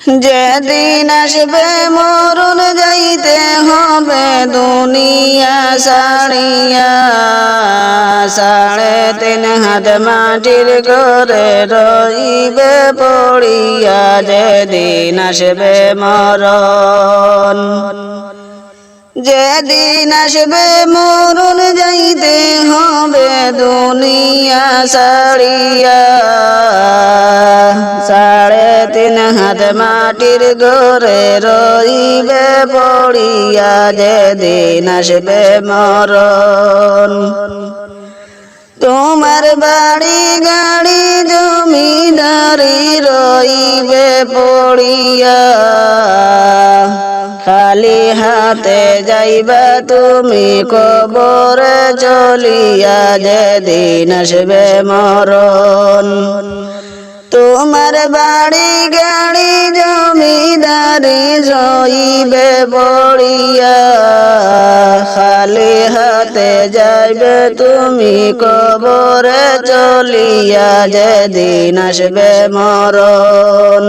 যেদিন আসবে মরুন যাইতে হবে দুনিয়া সাড়িয়া সাড়ে তিন হাত মাটির করে রইবে পড়িয়া, যেদিন আসবে মরণ। যেদিন আসবে মরুন যাইতে হবে দুনিয়া সাড়িয়া সাড়ে তিন হাত মাটির ঘরে রইবে পড়িয়া যেদিন আসবে মরণ। তোমার বাড়ি গাড়ি জমিদারি রইবে পড়িয়া। খালি হাতে যাইবা তুমি কবরে চলিয়া যেদিন আসবে মরণ। তোমার বাড়ি গাড়ি জমিদারে জইবে বড়িয়া খালি হাতে যাইবে তুমি কবরে চলিয়া, যেদিন আসবে মরণ।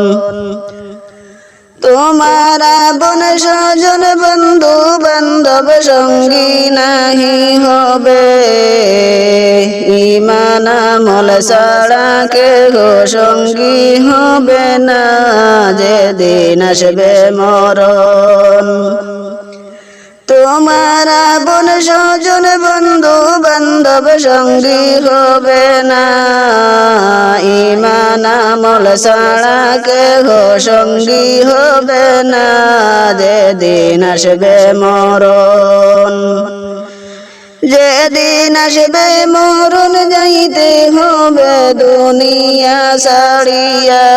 তোমার আপন স্বজন বন্ধু বান্ধব সঙ্গী নাহি হবে। ইমান আমল ছাড়া কেহ সঙ্গী হবে না। যেদিন আসবে মরণ। তোমার আপন স্বজন বন্ধু বান্ধব সঙ্গী হবে না। ইমান আমল ছাড়া কেহ সঙ্গী হবে না। যেদিন আসবে মরণ। যেদিন আসবে মরণ যাইতে হবে দুনিয়া সারিয়া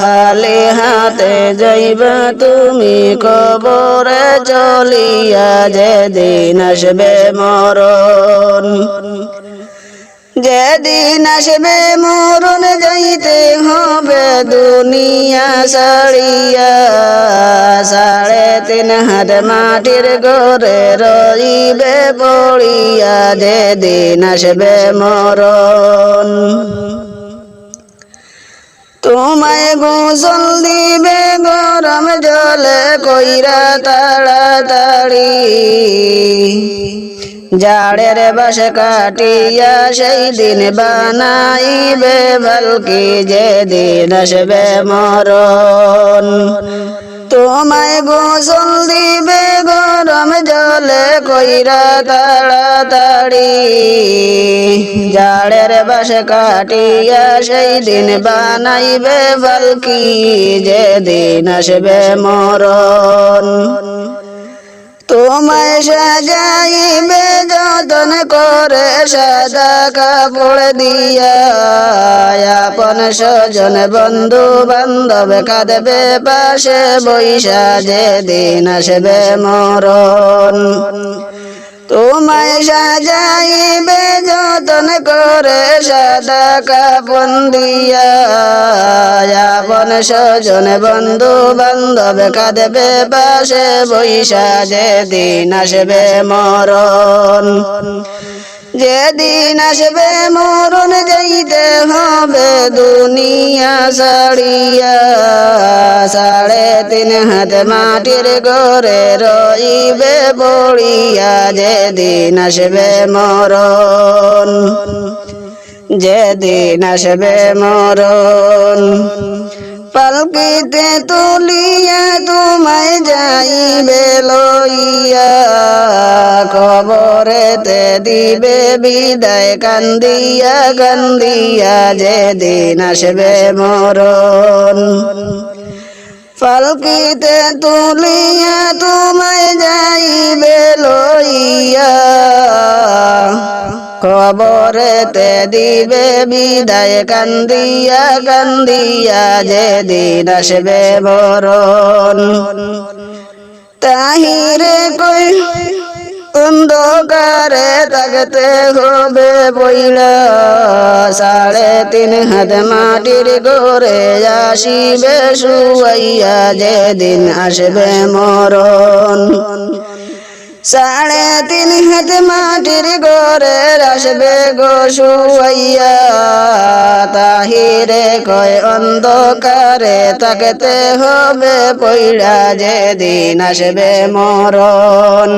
খালি হাতে যাইবা তুমি কবরে চলিয়া, যেদিন আসবে মরণ। যেদিন আসবে মরণ যাইতে হবে, দুনিয়া সাড়িয়া সাড়ে তিন হাত মাটির ঘরে রইবে পড়িয়া, যেদিন আসবে মরণ। তোমায় গোসল দিবে, গরম জলে কইরা তাড়াতাড়ি। জাড়ের বাসে কাটিয়া সেই দিন বানাইবে, ভালকি যে দিন আসবে মরণ। তোমায় গোসল দিবে গরম জলে কইরা তাড়াতাড়ি। জাড়ের বাসে কাটিয়া সেই দিন বানাইবে ভালকি যেদিন আসবে মরণ। তোমায় সাজাইবে যতন করে সাদা কাপড় দিয়া। আপন স্বজন বন্ধু বান্ধব কাঁদবে পাশে বৈশা যে দিন আসবে মরণ। তোমায় সাজাইবে যতন করে সাদা কাপন দিয়া। বন স্বজন, বন্ধু বান্ধব কাঁদবে পাশে বৈশা যেদিন আসবে মরণ। যেদিন আসবে মরণ যাইতে হবে দুনিয়া সাড়িয়া সাড়ে তিন হাত মাটির ঘরে রইবে বড়িয়া, যেদিন আসবে মরণ। যেদিন আসবে মরণ। পালকিতে তুলিয়া তোমায় যাইবে লইয়া। কবরেতে দিবে বিদায়, কান্দিয়া কান্দিয়া যেদিন আসবে মরণ। পালকিতে তুলিয়া তোমায় যাইবে লইয়া, কবরেতে দিবে বিদায়, কান্দিয়া কান্দিয়া যেদিন আসবে মরণ। তাহিরে কই অন্ধকারে থাকতে হবে বইলা। সাড়ে তিন হাত মাটির ঘরে আসিবে শুয়াইয়া যেদিন আসবে মরণ। সাড়ে তিন হাত মাটির ঘরে আসবে গো শুয়াইয়া তাহিরে কয় অন্ধকারে তাকতে হবে পইড়া যেদিন আসবে মরণ।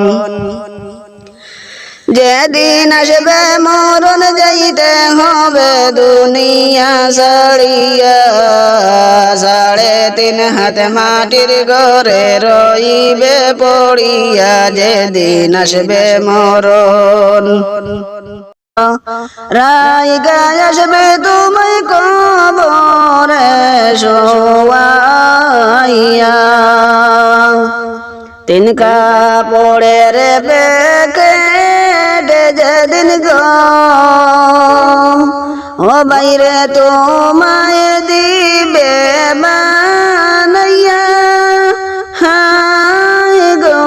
যেদিন আসবে মরণ যাইতে হবে, দুনিয়া সাড়িয়া সাড়ে তিন হাত মাটির ঘরে রইবে পড়িয়া, যেদিন আসবে মরণ। রাই গায় আসবে তুমি কবরে শোয়াইয়া। তিন কাপড়ের বেকে যেদিন গো। ও বাইরে তোমায় দিবে বানাইয়া। হাই গো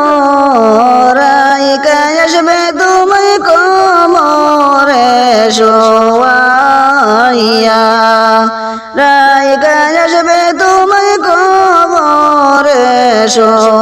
রাই আসবে তুমি কমরে শোয়াইয়া? রাই আসবে তুমি কমরে শোয়াইয়া?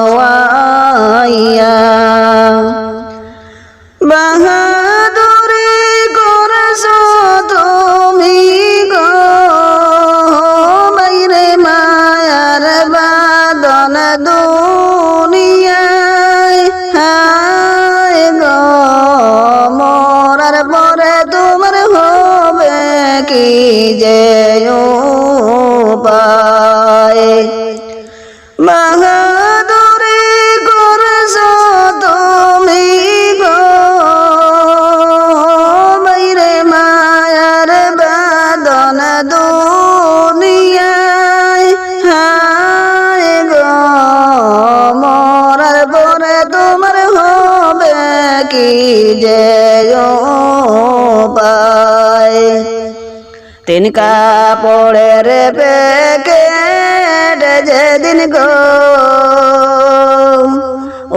তিন কাপড়ের প্যাকেট যেদিন গো।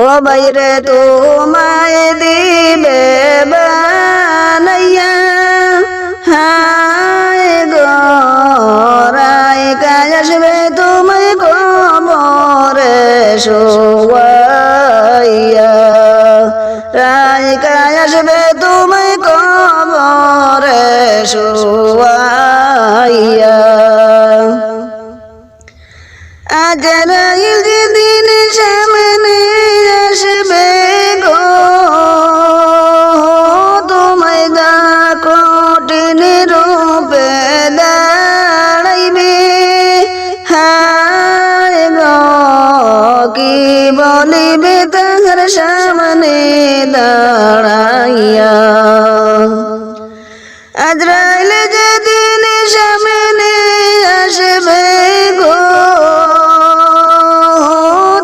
ও বাইরে তোমায় দিবে বানাইয়া রায় কাজ আসবে তুমি কবরে শোয়াইয়া। রায় কাজ আসবে তুমি কবরে শোয়াইয়া বলিবে তাহার সামনে দাঁড়াইয়া। আজরাইল যেদিন সামনে আসবে গো।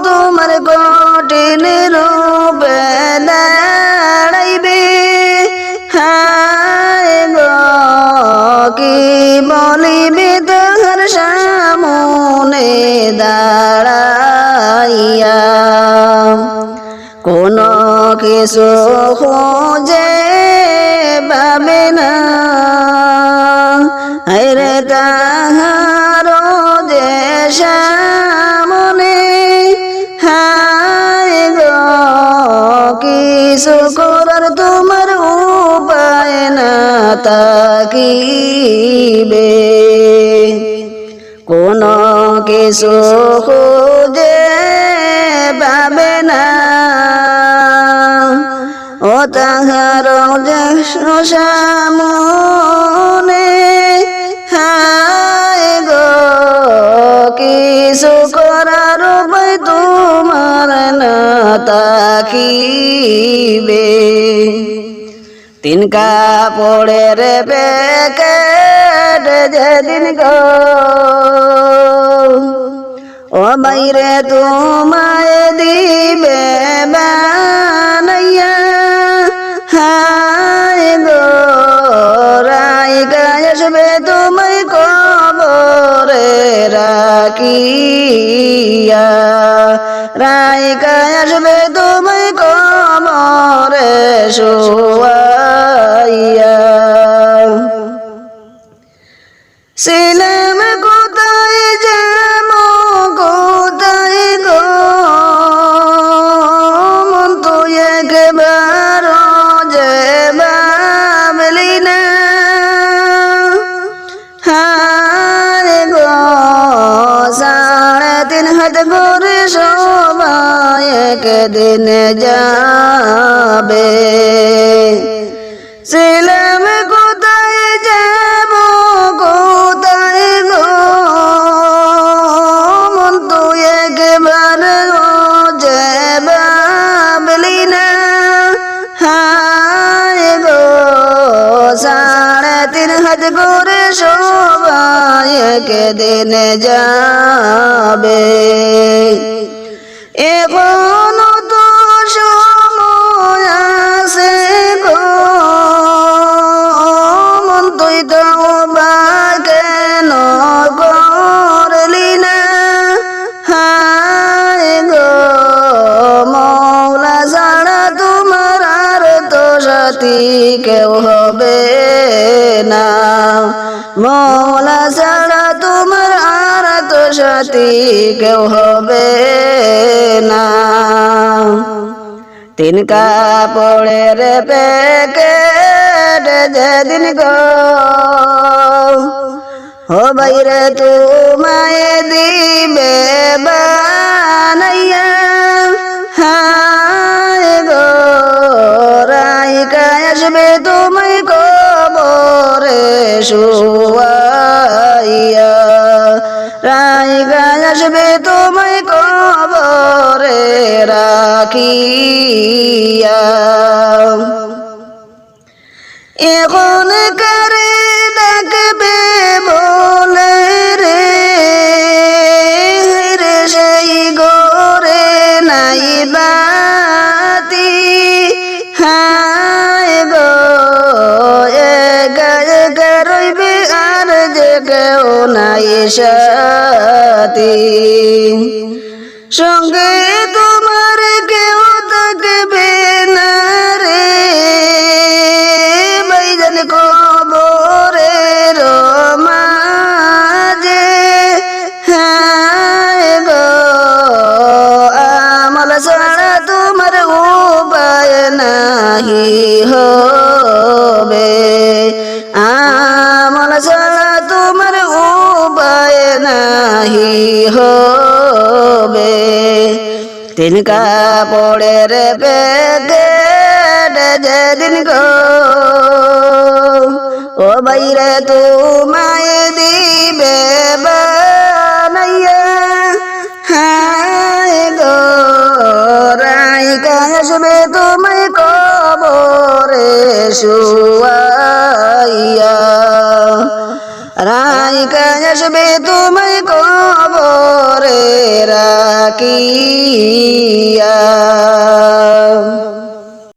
তোমার কঠিন রূপে দাঁড়াইবে। হায় গো, কি বলিবে কিছু খোঁজে পাবে না। রে তাহার যে সামনে, হায় গো, কিছু করার তোমার উপায় না তাকিবে কোন কিছু খুঁজে পাবে না। যে সামনে হায় গো, কিছু করার উপায় তোমার না তাকিবে তিন কাপড়ের প্যাকেট যেদিন গো, ও বাইরে তোমায় দিবে। গায় আসবে তুমি কমরে শোয়াইয়া। ছিলাম একদিন যাবে। ছিলাম কোথায় যাব, কোথায় গো মন তো একবার যে ভাবলি না। হায় গো, সাড়ে তিন হাত করে সবাই একদিন যাবে। সাথী কেউ হবে না। তিন কাপড়ের প্যাকেট যেদিন গো ও বাইরে তোমায় দিবে বানাইয়া, হায় গো তোমায় কবরে শুয়াইয়া এখন করে ডাকবে বলে রে? রে সেই গোরে নাই বাতি। হায় গো রইবে আর যে কেউ নাই সঙ্গে কাপড়ের প্যাকেট যেদিন গো। ও বাইরে তোমায় দিবে বানাইয়া, হায় গো রাইকা আসবে তোমায় কবরে শুয়াইয়া। রাইকা আসবে তোমায় রাখিয়া